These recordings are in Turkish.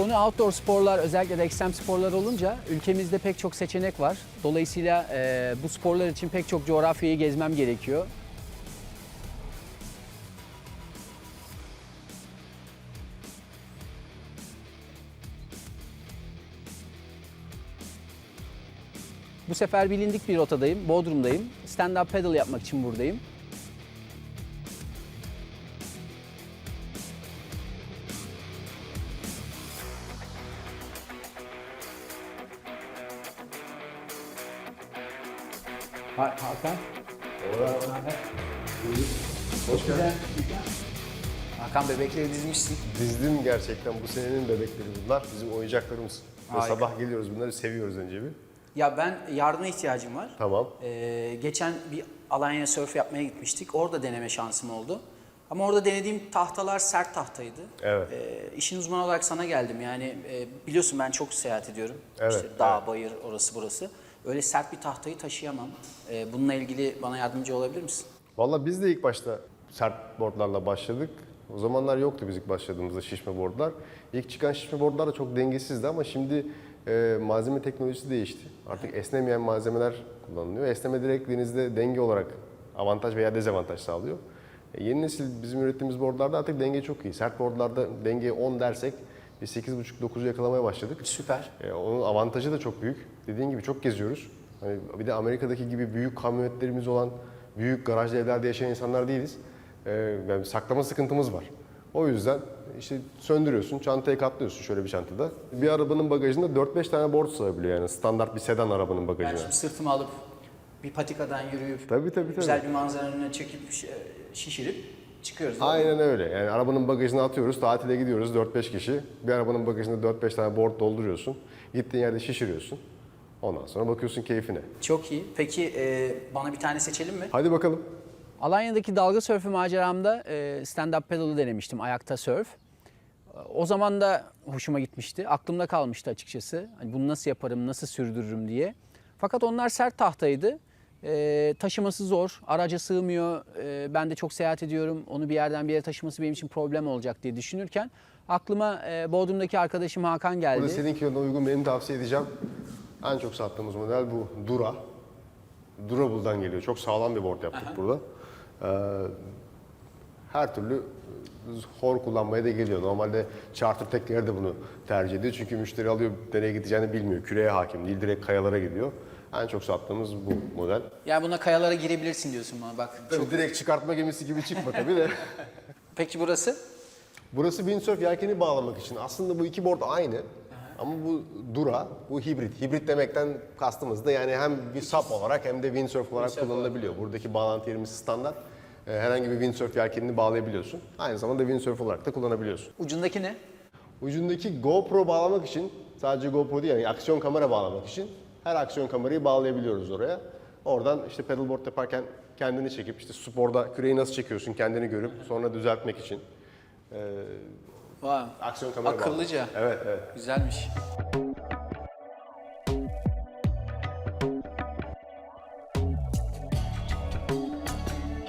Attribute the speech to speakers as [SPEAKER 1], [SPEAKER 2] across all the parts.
[SPEAKER 1] Konu outdoor sporlar, özellikle de ekstrem sporlar olunca ülkemizde pek çok seçenek var. Dolayısıyla e, bu sporlar için pek çok coğrafyayı gezmem gerekiyor. Bu sefer bilindik bir rotadayım, Bodrum'dayım. Stand-up paddle yapmak için buradayım. Ha- Hakan.
[SPEAKER 2] Hoş geldin.
[SPEAKER 1] Hakan bebekleri dizmişsin.
[SPEAKER 2] Dizdim gerçekten bu senenin bebekleri bunlar. Bizim oyuncaklarımız. Ve
[SPEAKER 1] Harika.
[SPEAKER 2] sabah geliyoruz bunları seviyoruz önce bir.
[SPEAKER 1] Ya ben yardıma ihtiyacım var.
[SPEAKER 2] Tamam.
[SPEAKER 1] Ee, geçen bir Alanya Surf yapmaya gitmiştik. Orada deneme şansım oldu. Ama orada denediğim tahtalar sert tahtaydı.
[SPEAKER 2] Evet.
[SPEAKER 1] Ee, işin uzmanı olarak sana geldim. Yani e, biliyorsun ben çok seyahat ediyorum.
[SPEAKER 2] Evet,
[SPEAKER 1] İşte dağ, bayır, orası burası. Öyle sert bir tahtayı taşıyamam. Ee, bununla ilgili bana yardımcı olabilir misin?
[SPEAKER 2] Valla biz de ilk başta sert boardlarla başladık. O zamanlar yoktu biz ilk başladığımızda şişme boardlar. İlk çıkan şişme boardlar da çok dengesizdi ama şimdi e, malzeme teknolojisi değişti. Artık esnemeyen malzemeler kullanılıyor. Esneme direkt denizde denge olarak avantaj veya dezavantaj sağlıyor. E, yeni nesil bizim ürettiğimiz boardlarda artık denge çok iyi. Sert boardlarda denge 10 dersek biz 8.5-9'u yakalamaya başladık.
[SPEAKER 1] Süper.
[SPEAKER 2] E, onun avantajı da çok büyük. Dediğin gibi çok geziyoruz. Hani bir de Amerika'daki gibi büyük kamyonetlerimiz olan, büyük garajlı evlerde yaşayan insanlar değiliz. E, yani saklama sıkıntımız var. O yüzden işte söndürüyorsun, çantayı katlıyorsun şöyle bir çantada. Bir arabanın bagajında 4-5 tane board sığabiliyor yani standart bir sedan arabanın
[SPEAKER 1] Ben
[SPEAKER 2] bagajına.
[SPEAKER 1] şimdi sırtımı alıp bir patikadan yürüyüp
[SPEAKER 2] Tabii tabii tabii.
[SPEAKER 1] güzel bir manzaranın önüne çekip şi- şişirip çıkıyoruz. mi?
[SPEAKER 2] Aynen öyle. Yani arabanın bagajına atıyoruz, tatile gidiyoruz 4-5 kişi. Bir arabanın bagajında 4-5 tane board dolduruyorsun. Gittiğin yerde şişiriyorsun. Ondan sonra bakıyorsun keyfine.
[SPEAKER 1] Çok iyi. Peki e, bana bir tane seçelim mi?
[SPEAKER 2] Hadi bakalım.
[SPEAKER 1] Alanya'daki dalga sörfü maceramda e, stand-up paddle'ı denemiştim, ayakta sörf. O zaman da hoşuma gitmişti. Aklımda kalmıştı açıkçası. Hani bunu nasıl yaparım, nasıl sürdürürüm diye. Fakat onlar sert tahtaydı. E, taşıması zor, araca sığmıyor. E, ben de çok seyahat ediyorum. Onu bir yerden bir yere taşıması benim için problem olacak diye düşünürken aklıma e, Bodrum'daki arkadaşım Hakan geldi.
[SPEAKER 2] Burada senin kilona uygun benim tavsiye edeceğim. En çok sattığımız model bu Dura. Durable'dan geliyor. Çok sağlam bir board yaptık burada. Ee, her türlü hor kullanmaya da geliyor. Normalde charter tekneleri de bunu tercih ediyor. Çünkü müşteri alıyor nereye gideceğini bilmiyor. Küreye hakim değil. Direkt kayalara gidiyor. En çok sattığımız bu model.
[SPEAKER 1] Yani buna kayalara girebilirsin diyorsun bana bak.
[SPEAKER 2] Tabii direkt çıkartma gemisi gibi çıkma tabii de.
[SPEAKER 1] Peki burası?
[SPEAKER 2] Burası windsurf yelkeni bağlamak için. Aslında bu iki board aynı. Ama bu Dura, bu hibrit. Hibrit demekten kastımız da yani hem bir sap olarak hem de windsurf olarak kullanılabiliyor. Buradaki bağlantı yerimiz standart. Ee, Herhangi bir windsurf yelkenini bağlayabiliyorsun. Aynı zamanda windsurf olarak da kullanabiliyorsun.
[SPEAKER 1] Ucundaki ne?
[SPEAKER 2] Ucundaki GoPro bağlamak için, sadece GoPro değil yani aksiyon kamera bağlamak için her aksiyon kamerayı bağlayabiliyoruz oraya. Oradan işte paddleboard yaparken kendini çekip işte sporda küreği nasıl çekiyorsun kendini görüp sonra düzeltmek için.
[SPEAKER 1] Vay.
[SPEAKER 2] Aksiyon kamera bağlı.
[SPEAKER 1] Akıllıca.
[SPEAKER 2] Evet, evet.
[SPEAKER 1] Güzelmiş.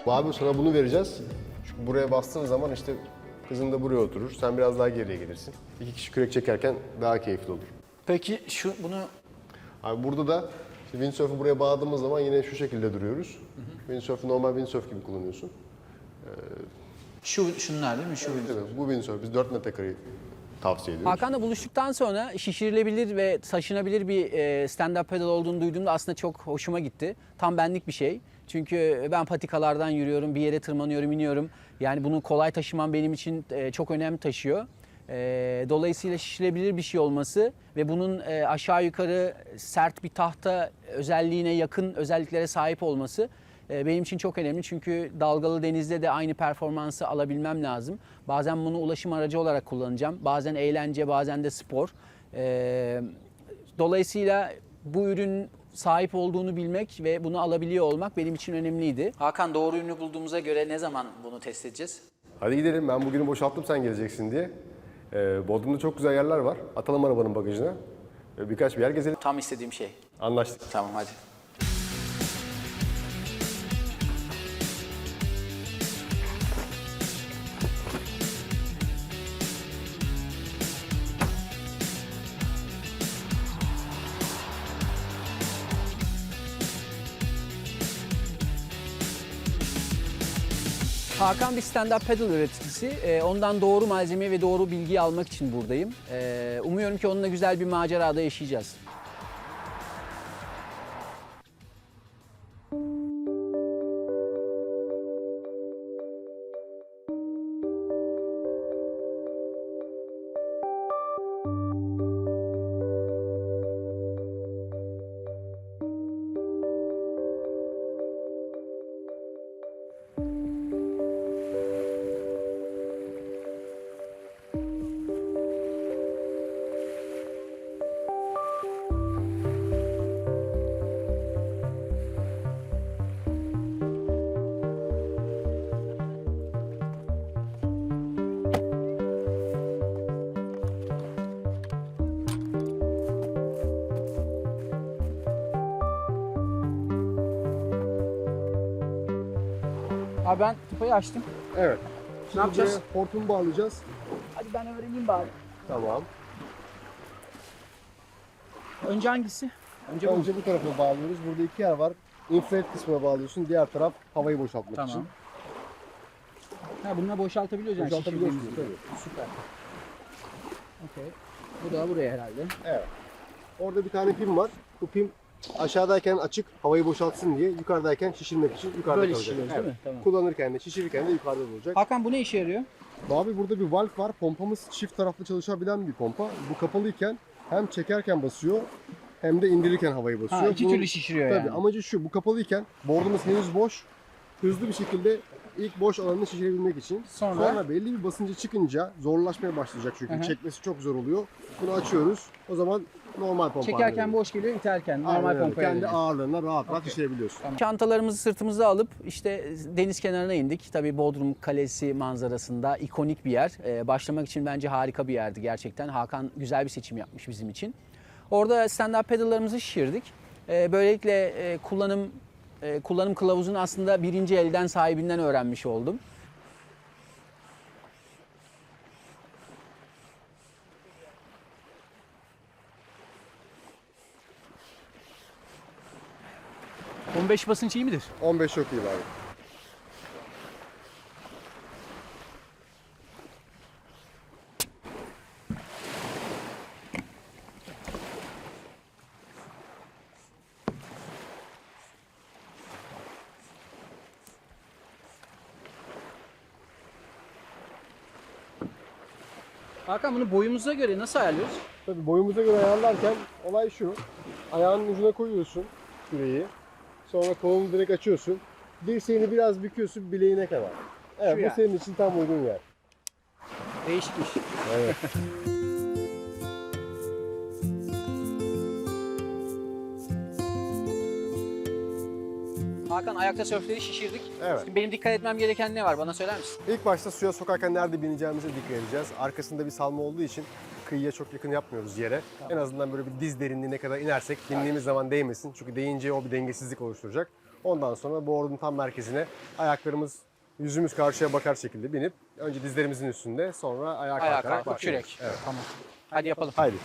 [SPEAKER 2] Abi sana bunu vereceğiz. Çünkü buraya bastığın zaman işte kızın da buraya oturur. Sen biraz daha geriye gelirsin. İki kişi kürek çekerken daha keyifli olur.
[SPEAKER 1] Peki şu bunu
[SPEAKER 2] Abi burada da işte windsurf'u buraya bağladığımız zaman yine şu şekilde duruyoruz. Windsurf'u normal windsurf gibi kullanıyorsun.
[SPEAKER 1] Şu şunlar değil mi? Şu.
[SPEAKER 2] Değil mi? Bu windsurf biz 4 metrekareyi tavsiye ediyoruz.
[SPEAKER 1] Hakan'la buluştuktan sonra şişirilebilir ve taşınabilir bir e, stand-up pedal olduğunu duyduğumda aslında çok hoşuma gitti. Tam benlik bir şey. Çünkü ben patikalardan yürüyorum, bir yere tırmanıyorum, iniyorum. Yani bunu kolay taşımam benim için e, çok önem taşıyor. E, Dolayısıyla şişirebilir bir şey olması ve bunun aşağı yukarı sert bir tahta özelliğine yakın özelliklere sahip olması benim için çok önemli. Çünkü dalgalı denizde de aynı performansı alabilmem lazım. Bazen bunu ulaşım aracı olarak kullanacağım. Bazen eğlence, bazen de spor. E, Dolayısıyla bu ürün sahip olduğunu bilmek ve bunu alabiliyor olmak benim için önemliydi. Hakan doğru ürünü bulduğumuza göre ne zaman bunu test edeceğiz?
[SPEAKER 2] Hadi gidelim. Ben bugünü boşalttım sen geleceksin diye. Ee, Bodrum'da çok güzel yerler var. Atalım arabanın bagajına. Ee, Birkaç bir yer gezelim.
[SPEAKER 1] Tam istediğim şey.
[SPEAKER 2] Anlaştık.
[SPEAKER 1] Tamam hadi. Hakan bir stand-up paddle üreticisi. Ee, ondan doğru malzemeyi ve doğru bilgiyi almak için buradayım. Ee, umuyorum ki onunla güzel bir macerada yaşayacağız. Abi ben tıpayı açtım.
[SPEAKER 3] Evet.
[SPEAKER 1] Ne yapacağız?
[SPEAKER 3] Hortumu bağlayacağız.
[SPEAKER 1] Hadi ben öğreneyim bari.
[SPEAKER 3] Tamam.
[SPEAKER 1] Önce hangisi? Önce.
[SPEAKER 2] Önce bu tarafa bağlıyoruz. Burada iki yer var. Infrared kısmına bağlıyorsun. Diğer taraf havayı boşaltmak
[SPEAKER 1] Tamam.
[SPEAKER 2] için.
[SPEAKER 1] Ha bununla boşaltabiliyoruz yani
[SPEAKER 2] Boşaltabiliyorsun tabii.
[SPEAKER 1] Süper. Okey. Bu da buraya herhalde.
[SPEAKER 2] Evet. Orada bir tane pim var. Bu pim aşağıdayken açık havayı boşaltsın diye, yukarıdayken şişirmek için yukarıda
[SPEAKER 1] Böyle
[SPEAKER 2] kalacak.
[SPEAKER 1] şişiriyoruz
[SPEAKER 2] Evet.
[SPEAKER 1] değil mi? Tamam.
[SPEAKER 2] Kullanırken de şişirirken de yukarıda olacak.
[SPEAKER 1] Hakan bu ne işe yarıyor?
[SPEAKER 2] Abi burada bir valve var. Pompamız çift taraflı çalışabilen bir pompa. Bu kapalıyken hem çekerken basıyor hem de indirirken havayı basıyor.
[SPEAKER 1] Ha, iki
[SPEAKER 2] Bunun-
[SPEAKER 1] türlü şişiriyor
[SPEAKER 2] Tabii
[SPEAKER 1] yani.
[SPEAKER 2] amacı şu. Bu kapalıyken boardumuz henüz boş. Hızlı bir şekilde ilk boş alanını şişirebilmek için.
[SPEAKER 1] Sonra?
[SPEAKER 2] belli bir basıncı çıkınca zorlaşmaya başlayacak çünkü
[SPEAKER 1] Hı hı.
[SPEAKER 2] çekmesi çok zor oluyor. Bunu açıyoruz. O zaman normal pompa.
[SPEAKER 1] Çekerken boş geliyor, iterken normal pompaya
[SPEAKER 2] Kendi ağırlığına rahat rahat şişirebiliyorsun.
[SPEAKER 1] Çantalarımızı sırtımıza alıp işte deniz kenarına indik. Tabii Bodrum Kalesi manzarasında ikonik bir yer. Ee, başlamak için bence harika bir yerdi gerçekten. Hakan güzel bir seçim yapmış bizim için. Orada stand-up paddle'larımızı şişirdik. Ee, böylelikle e, kullanım e, kullanım kılavuzunu aslında birinci elden sahibinden öğrenmiş oldum. ...15 basınç iyi midir?
[SPEAKER 2] 15 çok iyi abi.
[SPEAKER 1] Hakan bunu boyumuza göre nasıl ayarlıyoruz?
[SPEAKER 2] Tabii boyumuza göre ayarlarken olay şu. Ayağının ucuna koyuyorsun küreği. Sonra kolunu direkt açıyorsun. Dirseğini biraz büküyorsun bileğine kadar. Evet
[SPEAKER 1] Şu
[SPEAKER 2] bu
[SPEAKER 1] yani.
[SPEAKER 2] senin için tam uygun yer.
[SPEAKER 1] Değişikmiş.
[SPEAKER 2] Evet.
[SPEAKER 1] Hakan ayakta sörfleri şişirdik.
[SPEAKER 2] Evet.
[SPEAKER 1] Benim dikkat etmem gereken ne var? Bana söyler misin?
[SPEAKER 2] İlk başta suya sokarken nerede bineceğimize dikkat edeceğiz. Arkasında bir salma olduğu için kıyıya çok yakın yapmıyoruz yere. En azından böyle bir diz derinliğine kadar inersek bindiğimiz zaman değmesin. Çünkü değince o bir dengesizlik oluşturacak. Ondan sonra board'un tam merkezine ayaklarımız yüzümüz karşıya bakar şekilde binip önce dizlerimizin üstünde sonra ayağa
[SPEAKER 1] Ayağa
[SPEAKER 2] kalkarak
[SPEAKER 1] kalkıp kürek.
[SPEAKER 2] Evet.
[SPEAKER 1] Tamam. Hadi yapalım.
[SPEAKER 2] Haydi.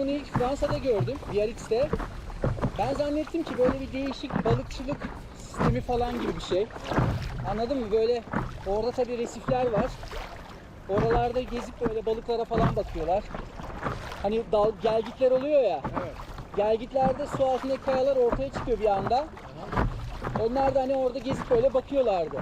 [SPEAKER 1] Bunu ilk Fransa'da gördüm. Biarritz'te. Ben zannettim ki böyle bir değişik balıkçılık sistemi falan gibi bir şey. Anladın mı? Böyle orada tabii resifler var. Oralarda gezip böyle balıklara falan bakıyorlar. Hani dal, gelgitler oluyor ya. Gelgitlerde su altındaki kayalar ortaya çıkıyor bir anda. Onlar da hani orada gezip böyle bakıyorlardı.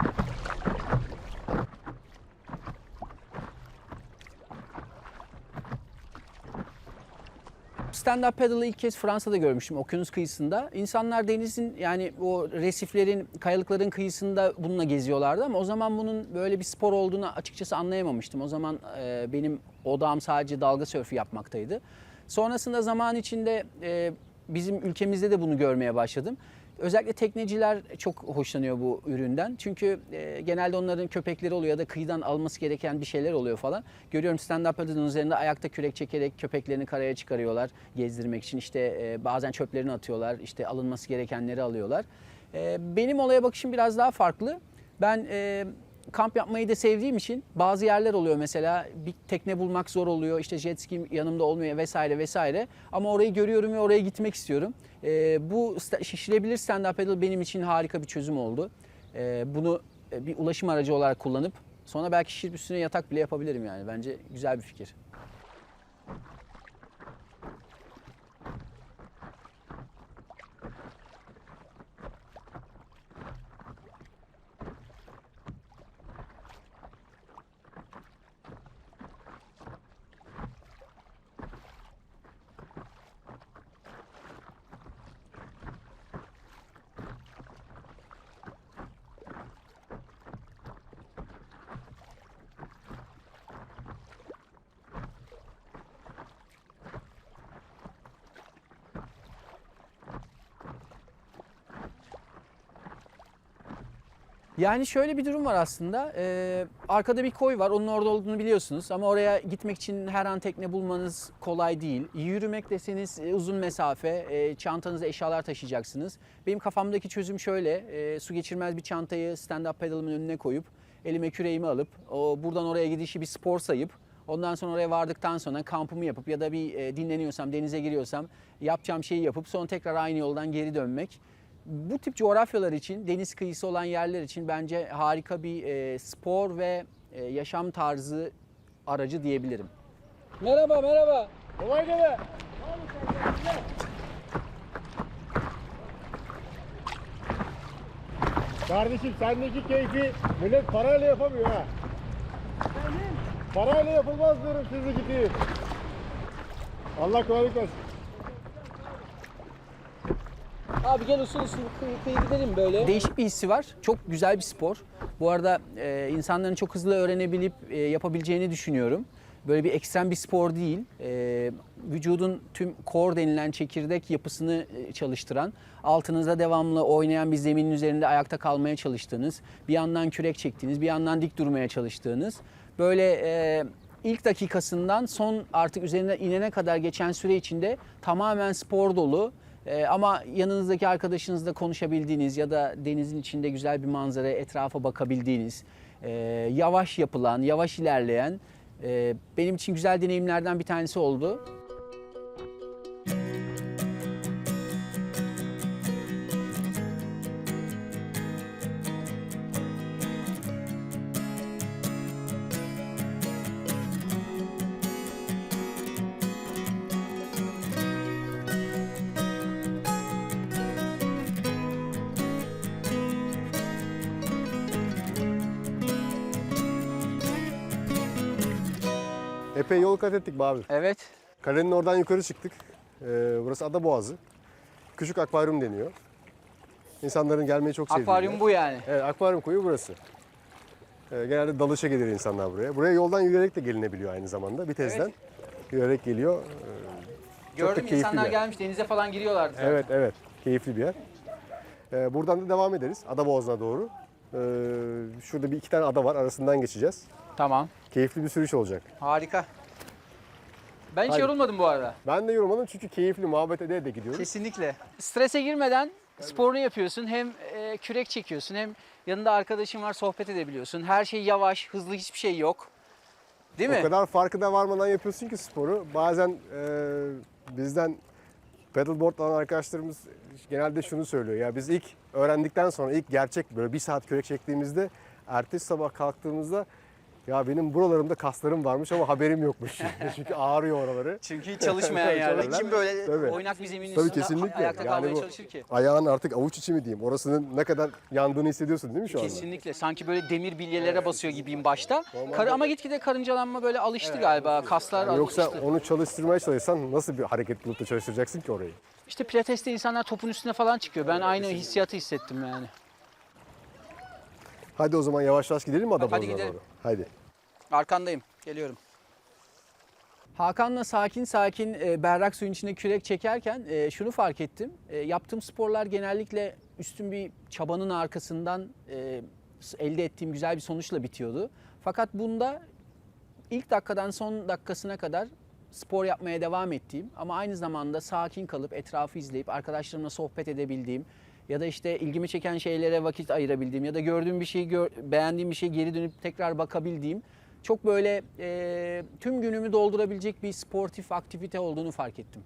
[SPEAKER 1] Stand-up paddle'ı ilk kez Fransa'da görmüştüm, okyanus kıyısında. İnsanlar denizin yani o resiflerin, kayalıkların kıyısında bununla geziyorlardı ama o zaman bunun böyle bir spor olduğunu açıkçası anlayamamıştım. O zaman e, benim odağım sadece dalga sörfü yapmaktaydı. Sonrasında zaman içinde e, bizim ülkemizde de bunu görmeye başladım. Özellikle tekneciler çok hoşlanıyor bu üründen. Çünkü e, genelde onların köpekleri oluyor ya da kıyıdan alması gereken bir şeyler oluyor falan. Görüyorum stand-up paddle'ın üzerinde ayakta kürek çekerek köpeklerini karaya çıkarıyorlar gezdirmek için. İşte e, bazen çöplerini atıyorlar, işte alınması gerekenleri alıyorlar. E, benim olaya bakışım biraz daha farklı. Ben e, kamp yapmayı da sevdiğim için bazı yerler oluyor mesela bir tekne bulmak zor oluyor işte jet ski yanımda olmuyor vesaire vesaire ama orayı görüyorum ve oraya gitmek istiyorum. Ee, bu sta- şişirebilir stand-up paddle benim için harika bir çözüm oldu. Ee, bunu e, bir ulaşım aracı olarak kullanıp sonra belki şişirip üstüne yatak bile yapabilirim yani bence güzel bir fikir. Yani şöyle bir durum var aslında. Ee, arkada bir koy var. Onun orada olduğunu biliyorsunuz. Ama oraya gitmek için her an tekne bulmanız kolay değil. Yürümek deseniz e, uzun mesafe. E, çantanızda eşyalar taşıyacaksınız. Benim kafamdaki çözüm şöyle. e, su geçirmez bir çantayı stand-up pedalımın önüne koyup elime küreğimi alıp o buradan oraya gidişi bir spor sayıp Ondan sonra oraya vardıktan sonra kampımı yapıp ya da bir e, dinleniyorsam, denize giriyorsam yapacağım şeyi yapıp sonra tekrar aynı yoldan geri dönmek. Bu tip coğrafyalar için, deniz kıyısı olan yerler için bence harika bir e, spor ve e, yaşam tarzı aracı diyebilirim. Merhaba, merhaba.
[SPEAKER 2] Kolay gele. Kardeşim sendeki keyfi millet parayla yapamıyor ha. Parayla yapılmaz diyorum sizdeki keyif. Allah kolaylık versin.
[SPEAKER 1] Abi gel usul usul kıyı gidelim böyle. Değişik bir hissi var. Çok güzel bir spor. Bu arada e, insanların çok hızlı öğrenebilip e, yapabileceğini düşünüyorum. Böyle bir ekstrem bir spor değil. E, vücudun tüm core denilen çekirdek yapısını e, çalıştıran, altınızda devamlı oynayan bir zeminin üzerinde ayakta kalmaya çalıştığınız, bir yandan kürek çektiğiniz, bir yandan dik durmaya çalıştığınız, böyle e, ilk dakikasından son artık üzerinden inene kadar geçen süre içinde tamamen spor dolu, ee, ama yanınızdaki arkadaşınızla konuşabildiğiniz ya da denizin içinde güzel bir manzaraya etrafa bakabildiğiniz, e, yavaş yapılan, yavaş ilerleyen e, benim için güzel deneyimlerden bir tanesi oldu.
[SPEAKER 2] Kat ettik be abi.
[SPEAKER 1] Evet.
[SPEAKER 2] Kalenin oradan yukarı çıktık. Ee, burası Ada Boğazı. Küçük akvaryum deniyor. İnsanların gelmeyi çok sevdiği.
[SPEAKER 1] Akvaryum
[SPEAKER 2] yer.
[SPEAKER 1] bu yani.
[SPEAKER 2] Evet, akvaryum koyu burası. Ee, genelde dalışa gelir insanlar buraya. Buraya yoldan yürüyerek de gelinebiliyor aynı zamanda. Bitez'den
[SPEAKER 1] Evet.
[SPEAKER 2] yürüyerek geliyor. Ee, Çok
[SPEAKER 1] Gördüm
[SPEAKER 2] keyifli
[SPEAKER 1] insanlar
[SPEAKER 2] bir
[SPEAKER 1] gelmiş denize falan giriyorlardı. zaten.
[SPEAKER 2] Evet, evet. Keyifli bir yer. Ee, buradan da devam ederiz. Ada Boğazı'na doğru. Ee, şurada bir iki tane ada var. Arasından geçeceğiz.
[SPEAKER 1] Tamam.
[SPEAKER 2] Keyifli bir sürüş olacak.
[SPEAKER 1] Harika. Ben hiç
[SPEAKER 2] Haydi.
[SPEAKER 1] yorulmadım bu arada.
[SPEAKER 2] Ben de yorulmadım çünkü keyifli muhabbet ede de gidiyoruz.
[SPEAKER 1] Kesinlikle. Strese girmeden sporunu yapıyorsun. Hem e, kürek çekiyorsun hem yanında arkadaşın var sohbet edebiliyorsun. Her şey yavaş, hızlı hiçbir şey yok. Değil mi?
[SPEAKER 2] O kadar farkına varmadan yapıyorsun ki sporu. Bazen e, bizden paddleboard alan arkadaşlarımız genelde şunu söylüyor. Ya biz ilk öğrendikten sonra ilk gerçek böyle bir saat kürek çektiğimizde ertesi sabah kalktığımızda ya benim buralarımda kaslarım varmış ama haberim yokmuş. Çünkü ağrıyor oraları.
[SPEAKER 1] Çünkü hiç çalışmayan.
[SPEAKER 2] Çalışan-
[SPEAKER 1] Kim böyle
[SPEAKER 2] Tabii.
[SPEAKER 1] oynak bir zeminin
[SPEAKER 2] Tabii
[SPEAKER 1] üstünde
[SPEAKER 2] kesinlikle.
[SPEAKER 1] ayakta
[SPEAKER 2] Yani
[SPEAKER 1] kalmaya
[SPEAKER 2] bu-
[SPEAKER 1] çalışır ki?
[SPEAKER 2] Ayağın artık avuç içi mi diyeyim? Orasının ne kadar yandığını hissediyorsun değil mi şu anda?
[SPEAKER 1] Kesinlikle. Sanki böyle demir bilyelere basıyor gibiyim başta. Kar, ama gitgide karıncalanma böyle alıştı galiba. Kaslar
[SPEAKER 2] Yani yoksa
[SPEAKER 1] alıştı.
[SPEAKER 2] onu çalıştırmaya çalışsan nasıl bir hareket bulup da çalıştıracaksın ki orayı?
[SPEAKER 1] İşte pilateste insanlar topun üstüne falan çıkıyor. Ben aynı hissiyatı hissettim yani.
[SPEAKER 2] Hadi o zaman yavaş yavaş gidelim mi Ada
[SPEAKER 1] Hadi gidelim.
[SPEAKER 2] doğru? Hadi.
[SPEAKER 1] Arkandayım. Geliyorum. Hakan'la sakin sakin e, berrak suyun içinde kürek çekerken e, şunu fark ettim. E, yaptığım sporlar genellikle üstün bir çabanın arkasından e, elde ettiğim güzel bir sonuçla bitiyordu. Fakat bunda ilk dakikadan son dakikasına kadar spor yapmaya devam ettiğim ama aynı zamanda sakin kalıp etrafı izleyip arkadaşlarımla sohbet edebildiğim ya da işte ilgimi çeken şeylere vakit ayırabildiğim ya da gördüğüm bir şeyi beğendiğim bir şey geri dönüp tekrar bakabildiğim çok böyle e, tüm günümü doldurabilecek bir sportif aktivite olduğunu fark ettim.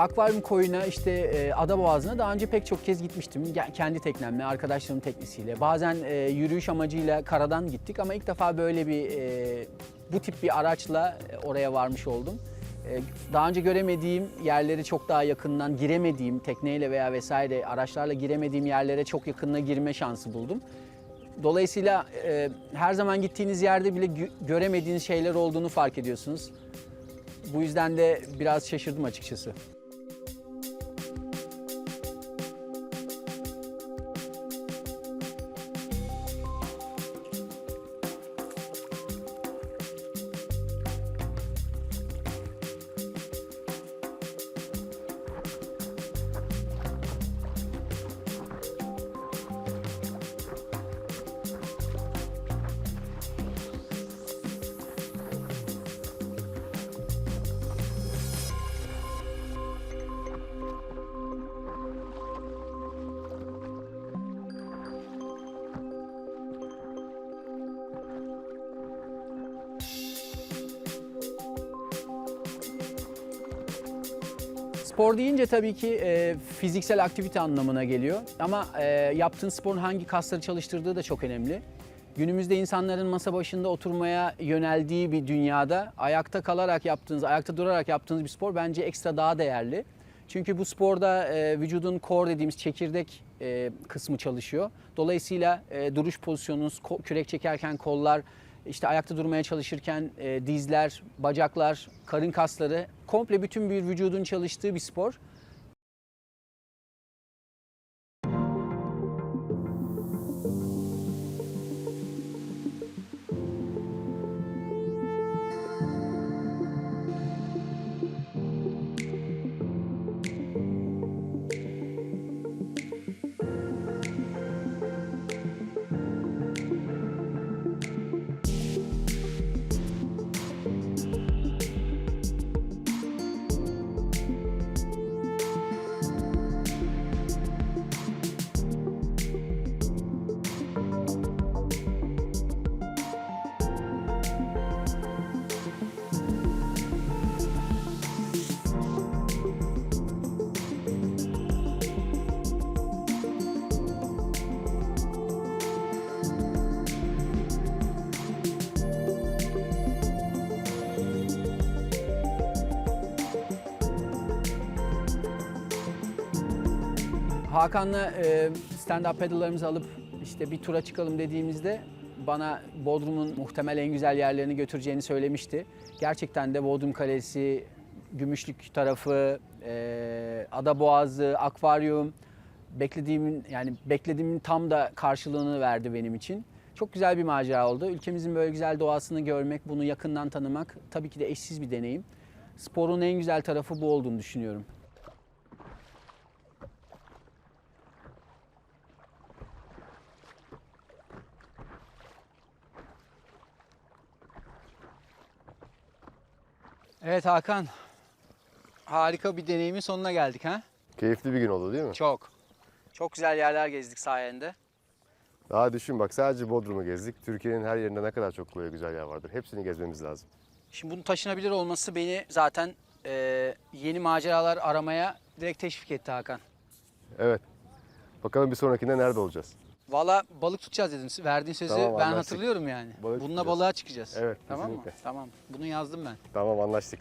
[SPEAKER 1] Akvaryum koyuna işte e, ada boğazına daha önce pek çok kez gitmiştim. Ge- Kendi teknemle, arkadaşlarımın teknesiyle. Bazen e, yürüyüş amacıyla karadan gittik ama ilk defa böyle bir e, bu tip bir araçla e, oraya varmış oldum. E, daha önce göremediğim yerleri çok daha yakından giremediğim tekneyle veya vesaire araçlarla giremediğim yerlere çok yakınına girme şansı buldum. Dolayısıyla e, her zaman gittiğiniz yerde bile gö- göremediğiniz şeyler olduğunu fark ediyorsunuz. Bu yüzden de biraz şaşırdım açıkçası. Spor deyince tabii ki e, fiziksel aktivite anlamına geliyor. Ama e, yaptığın sporun hangi kasları çalıştırdığı da çok önemli. Günümüzde insanların masa başında oturmaya yöneldiği bir dünyada ayakta kalarak yaptığınız, ayakta durarak yaptığınız bir spor bence ekstra daha değerli. Çünkü bu sporda e, vücudun core dediğimiz çekirdek e, kısmı çalışıyor. Dolayısıyla e, duruş pozisyonunuz, kürek çekerken kollar, işte ayakta durmaya çalışırken e, dizler, bacaklar, karın kasları komple bütün bir vücudun çalıştığı bir spor. Hakan'la e, stand-up pedallarımızı alıp işte bir tura çıkalım dediğimizde bana Bodrum'un muhtemel en güzel yerlerini götüreceğini söylemişti. Gerçekten de Bodrum Kalesi, Gümüşlük tarafı, e, Adaboğazı, akvaryum beklediğimin yani beklediğimin tam da karşılığını verdi benim için. Çok güzel bir macera oldu. Ülkemizin böyle güzel doğasını görmek, bunu yakından tanımak tabii ki de eşsiz bir deneyim. Sporun en güzel tarafı bu olduğunu düşünüyorum. Evet Hakan. Harika bir deneyimin sonuna geldik ha?
[SPEAKER 2] Keyifli bir gün oldu değil mi?
[SPEAKER 1] Çok. Çok güzel yerler gezdik sayende.
[SPEAKER 2] Daha düşün bak sadece Bodrum'u gezdik. Türkiye'nin her yerinde ne kadar çok böyle güzel yer vardır. Hepsini gezmemiz lazım.
[SPEAKER 1] Şimdi bunun taşınabilir olması beni zaten e, yeni maceralar aramaya direkt teşvik etti Hakan.
[SPEAKER 2] Evet. Bakalım bir sonrakinde nerede olacağız?
[SPEAKER 1] Valla balık tutacağız dedin. Verdiğin sözü
[SPEAKER 2] Tamam,
[SPEAKER 1] ben
[SPEAKER 2] anlaştık.
[SPEAKER 1] hatırlıyorum yani.
[SPEAKER 2] Balık
[SPEAKER 1] Bununla
[SPEAKER 2] tutacağız.
[SPEAKER 1] balığa çıkacağız.
[SPEAKER 2] Evet,
[SPEAKER 1] Tamam mı?
[SPEAKER 2] kesinlikle.
[SPEAKER 1] Tamam. Bunu yazdım ben.
[SPEAKER 2] Tamam anlaştık.